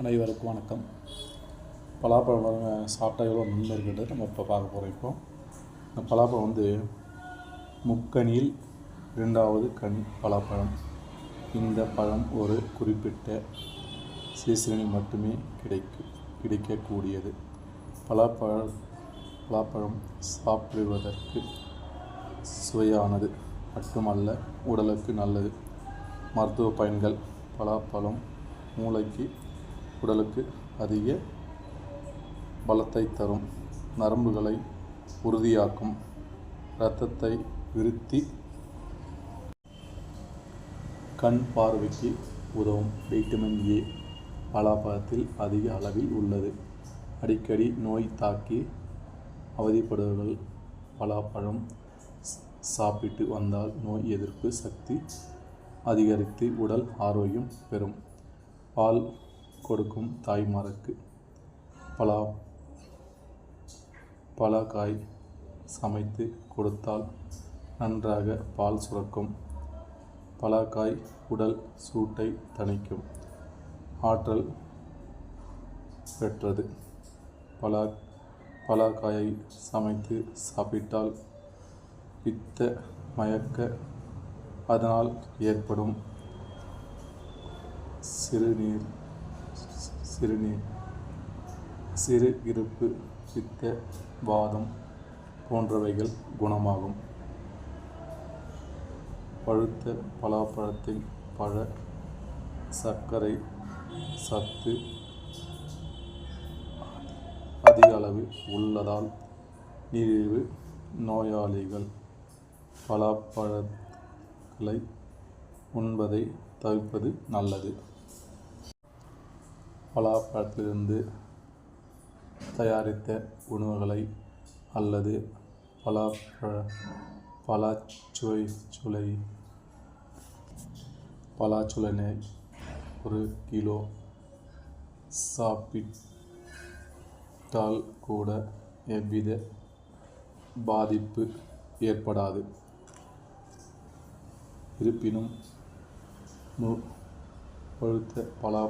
அனைவருக்கும் வணக்கம். பலாப்பழம் சாப்பிட்டா எவ்வளோ நன்மை இருக்குது நம்ம இப்போ பார்க்க போகிறோம் இப்போ. இந்த பலாப்பழம் வந்து முக்கனியில் இரண்டாவது கனி பலாப்பழம். இந்த பழம் ஒரு குறிப்பிட்ட சீசனில் மட்டுமே கிடைக்கு கிடைக்கக்கூடியது. பலாப்பழ பலாப்பழம் சாப்பிடுவதற்கு சுவையானது மட்டுமல்ல உடலுக்கு நல்லது. மருத்துவ பயன்கள் பலாப்பழம் மூளைக்கு உடலுக்கு அதிக பலத்தை தரும். நரம்புகளை உறுதியாக்கும். இரத்தத்தை விருத்தி கண் பார்வைக்கு உதவும். வைட்டமின் ஏ பலாப்பழத்தில் அதிக அளவில் உள்ளது. அடிக்கடி நோய் தாக்கி அவதிப்படுபவர்கள் பலாப்பழம் சாப்பிட்டு வந்தால் நோய் எதிர்ப்பு சக்தி அதிகரித்து உடல் ஆரோக்கியம் பெறும். பால் கொடுக்கும் தாய்மாருக்கு. பலா பலாக்காய் சமைத்து கொடுத்தால் நன்றாக பால் சுரக்கும். பலாக்காய் உடல் சூட்டை தணிக்கும். ஆற்றல் பெற்றது. பலா பலாக்காயை சமைத்து சாப்பிட்டால் பித்த மயக்க அதனால் ஏற்படும். சிறுநீர் சிறுநீர் சிறு இருப்பு பித்த வாதம் போன்றவைகள் குணமாகும். பழுத்த பலாப்பழத்தில் பழ சர்க்கரை சத்து அதிக அளவு உள்ளதால் நீரிழிவு நோயாளிகள் பலாப்பழங்களை உண்பதை தவிர்ப்பது நல்லது. பலாப்பழத்திலிருந்து தயாரித்த உணவுகளை அல்லது பலாப்பழ பலாச்சுவை சுளை பலாச்சுளனை ஒரு கிலோ சாப்பிட்டால் கூட எவ்வித பாதிப்பு ஏற்படாது. இருப்பினும் பழுத்த பலா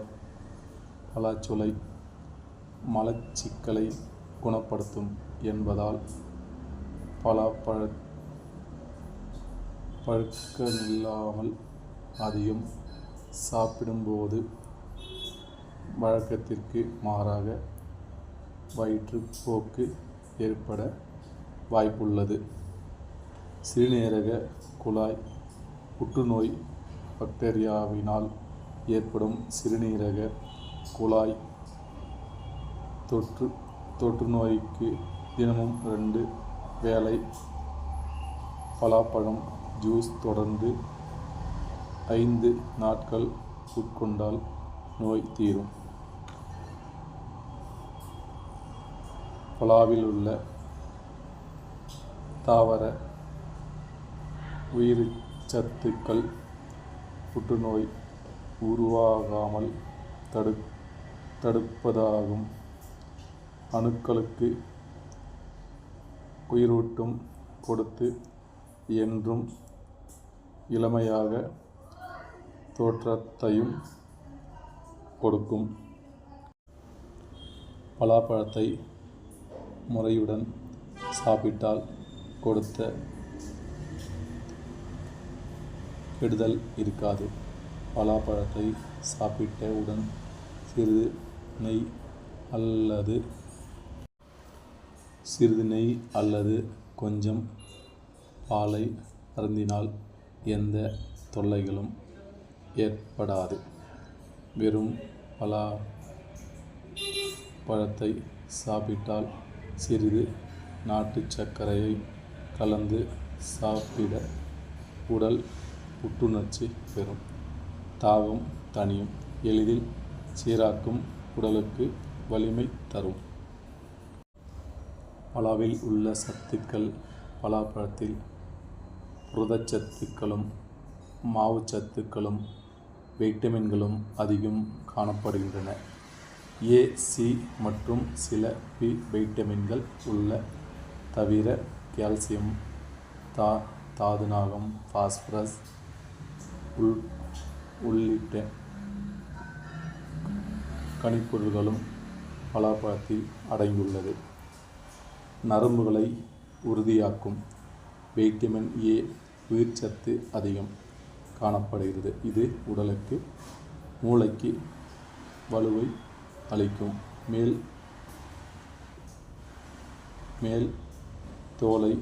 கலாச்சொலை மலச்சிக்கலை குணப்படுத்தும் என்பதால் பலாப்பழ பழக்கமில்லாமல் அதிகம் சாப்பிடும்போது வழக்கத்திற்கு மாறாக வயிற்றுப்போக்கு ஏற்பட வாய்ப்புள்ளது. சிறுநீரக குழாய் புற்றுநோய் பாக்டீரியாவினால் ஏற்படும் சிறுநீரக குழாய் தொற்று தொற்று நோய்க்கு தினமும் ரெண்டு வேளை பலாப்பழம் ஜூஸ் தொடர்ந்து ஐந்து நாட்கள் உட்கொண்டால் நோய் தீரும். பலாவில் உள்ள தாவர உயிர்ச்சத்துக்கள் புற்றுநோய் உருவாகாமல் தடு தடுப்பதாகும். அணுக்களுக்கு உயிரூட்டம் கொடுத்து என்றும் இளமையாக தோற்றத்தையும் கொடுக்கும். பலாப்பழத்தை முறையுடன் சாப்பிட்டால் கொடுத்த கெடுதல் இருக்காது. பலாப்பழத்தை சாப்பிட்டவுடன் சிறிது நெய் அல்லது சிறிது நெய் அல்லது கொஞ்சம் பாலை அருந்தினால் எந்த தொல்லைகளும் ஏற்படாது. வெறும் பலா பழத்தை சாப்பிட்டால் சிறிது நாட்டு சர்க்கரையை கலந்து சாப்பிட உடல் புத்துணர்ச்சி பெறும். தாகம் தனியும் எளிதில் சீராக்கும் உடலுக்கு வலிமை தரும். பலாவில் உள்ள சத்துக்கள் பலாப்பழத்தில் புரதச்சத்துக்களும் மாவுச்சத்துக்களும் வைட்டமின்களும் அதிகம் காணப்படுகின்றன. ஏ சி மற்றும் சில பி வைட்டமின்கள் உள்ள தவிர கால்சியம் தா தாதுநாகம் பாஸ்பரஸ் உள் உள்ளிட்ட கனிப்பொருள்களும் பலாப்பழத்தில் அடங்கியுள்ளது. நரம்புகளை உறுதியாக்கும் வைட்டமின் ஏ உயிர்ச்சத்து அதிகம் காணப்படுகிறது. இது உடலுக்கு மூளைக்கு வலுவை அளிக்கும். மேல் மேல் தோலை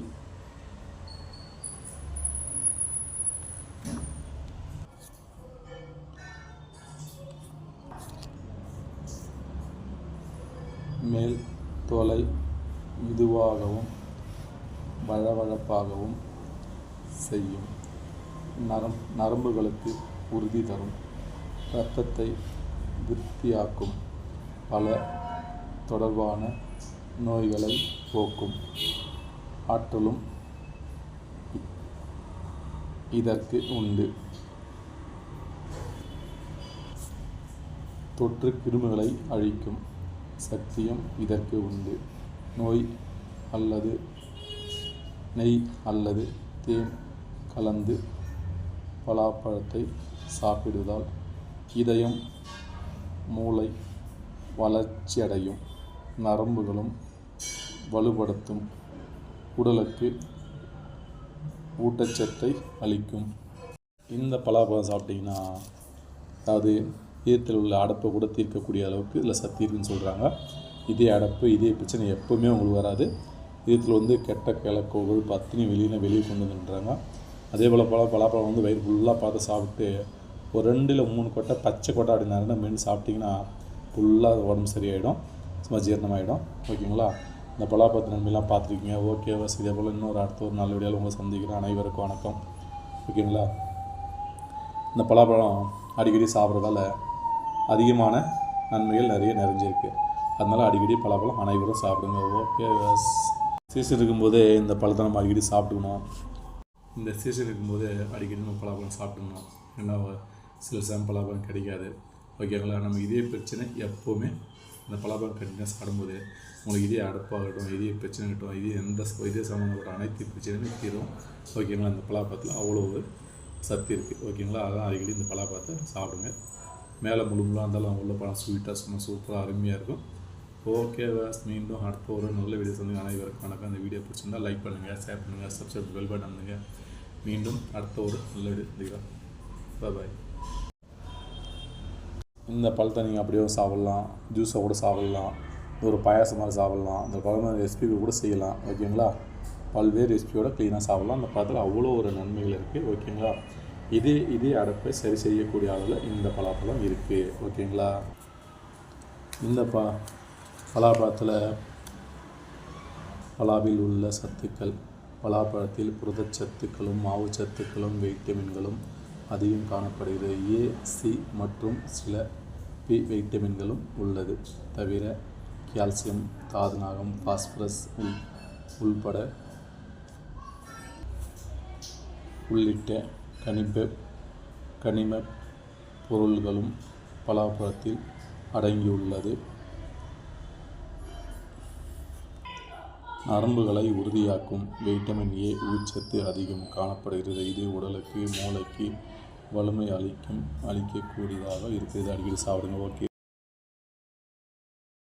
மேல் தோலை இதுவாகவும் வழவழப்பாகவும் செய்யும். நரம் நரம்புகளுக்கு உறுதி தரும். இரத்தத்தை விருத்தியாக்கும். பல தொடர்பான நோய்களை போக்கும். ஆற்றலும் இதற்கு உண்டு. தொற்று கிருமிகளை அழிக்கும். சக்தியும் இதற்கு உண்டு. நோய் அல்லது நெய் அல்லது தேன் கலந்து பலாப்பழத்தை சாப்பிடுவதால் இதயம் மூளை வளர்ச்சியடையும். நரம்புகளும் வலுப்படுத்தும். உடலுக்கு ஊட்டச்சத்தை அளிக்கும். இந்த பலாப்பழம் சாப்பிட்டிங்கன்னா அதாவது இதயத்தில் உள்ள அடப்பை கூட தீர்க்கக்கூடிய அளவுக்கு இதில் சக்தி இருக்குன்னு சொல்கிறாங்க இதே அடப்பு இதே பிரச்சனை எப்போவுமே உங்களுக்கு வராது. இதயத்தில் வந்து கெட்ட கிழக்கோகள் பத்தினி வெளியில் வெளியே கொண்டு வந்துன்றாங்க அதே போல் பல பலாப்பழம் வந்து வயிறு ஃபுல்லாக பார்த்து சாப்பிட்டு ஒரு ரெண்டில் மூணு கொட்டை பச்சை கொட்டை அப்படி நிறைய மென்று சாப்பிட்டிங்கன்னா ஃபுல்லாக உடம்பு சரியாயிடும் சும்மா ஜீரணமாயிடும். ஓகேங்களா? இந்த பலாப்பழத்து நன்மையெல்லாம் பார்த்துருக்கீங்க. ஓகே இதே போல் இன்னொரு அடுத்த ஒரு நல்ல வீடியோவில் உங்களை சந்திக்கிறேன். அனைவருக்கும் வணக்கம். ஓகேங்களா? இந்த பலாப்பழம் அடிக்கடி சாப்பிட்றதால அதிகமான நன்மைகள் நிறைய நிறைஞ்சிருக்கு. அதனால் அடிக்கடி பலாப்பழம் அனைவரும் சாப்பிடுங்க. ஓகே சீசன் இருக்கும்போதே இந்த பழத்தை நம்ம அடிக்கடி சாப்பிட்டுக்கணும். இந்த சீசன் இருக்கும்போது அடிக்கடி நம்ம பலாப்பழம் சாப்பிட்டுக்கணும். ஏன்னா சில சமயம் பலாப்பழம் கிடைக்காது. ஓகேங்களா நம்ம இதே பிரச்சனை எப்போவுமே இந்த பலாப்பழம் கண்டினியூஸ் சாப்பிடும்போது உங்களுக்கு இதே அடப்பாகட்டும் இதே பிரச்சனை கட்டும் இதே எந்த இதே சம்மந்தப்பட்ட அனைத்து பிரச்சனையுமே தீரும். ஓகேங்களா? இந்த பலாப்பழத்தில் அவ்வளோ ஒரு சத்து இருக்குது ஓகேங்களா? அதான் அடிக்கடி இந்த பலாப்பழத்தை சாப்பிடுங்க. மேலே முழுமலாம் முழுவாக இருந்தாலும் உள்ள பழம் ஸ்வீட்டாக சும்மா சூப்பராக அருமையாக இருக்கும். ஓகே வேஸ் மீண்டும் அடுத்த ஒரு நல்ல வீடியோ சொல்லுங்கள் அனைவருக்கும் வணக்கம். அந்த வீடியோ பிடிச்சிருந்தா லைக் பண்ணுங்கள் ஷேர் பண்ணுங்கள் சப்ஸ்கிரைப் பெல் பட்டன் பண்ணுங்க மீண்டும் அடுத்த ஒரு நல்ல வீடியோ சந்திக்கலாம் பாய் இந்த பழத்தை நீங்கள் அப்படியே சாப்பிட்லாம் ஜூஸை கூட சாப்பிட்லாம் ஒரு பாயாசம் மாதிரி சாப்பிட்லாம் இந்த பழம் ரெசிபிகள் கூட செய்யலாம். ஓகேங்களா பல்வேறு ரெசிபியோட க்ளீனாக சாப்பிட்லாம். அந்த பழத்தில் அவ்வளோ ஒரு நன்மைகள் இருக்குது ஓகேங்களா இதே இதே அடைப்பை சரி செய்யக்கூடிய அளவில் இந்த பலாப்பழம் இருக்குது ஓகேங்களா? இந்த ப பலாப்பழத்தில் பலாவில் உள்ள சத்துக்கள் பலாப்பழத்தில் புரதச்சத்துக்களும் மாவுச்சத்துக்களும் வைட்டமின்களும் அதிகம் காணப்படுகிறது. ஏ சி மற்றும் சில பி வைட்டமின்களும் உள்ளது. தவிர கால்சியம் தாதுநாகம் பாஸ்பரஸ் உள் உள்பட உள்ளிட்ட கனிப்ப கனிம பொருள்களும் பலாப்பழத்தில் அடங்கியுள்ளது. நரம்புகளை உறுதியாக்கும் வைட்டமின் ஏ ஊச்சத்து அதிகம் காணப்படுகிறது. இது உடலுக்கு மூளைக்கு வலிமை அளிக்கும் அளிக்கக்கூடியதாக இருக்கிறது. அடிக்கடி சாப்பிடுங்க. ஓகே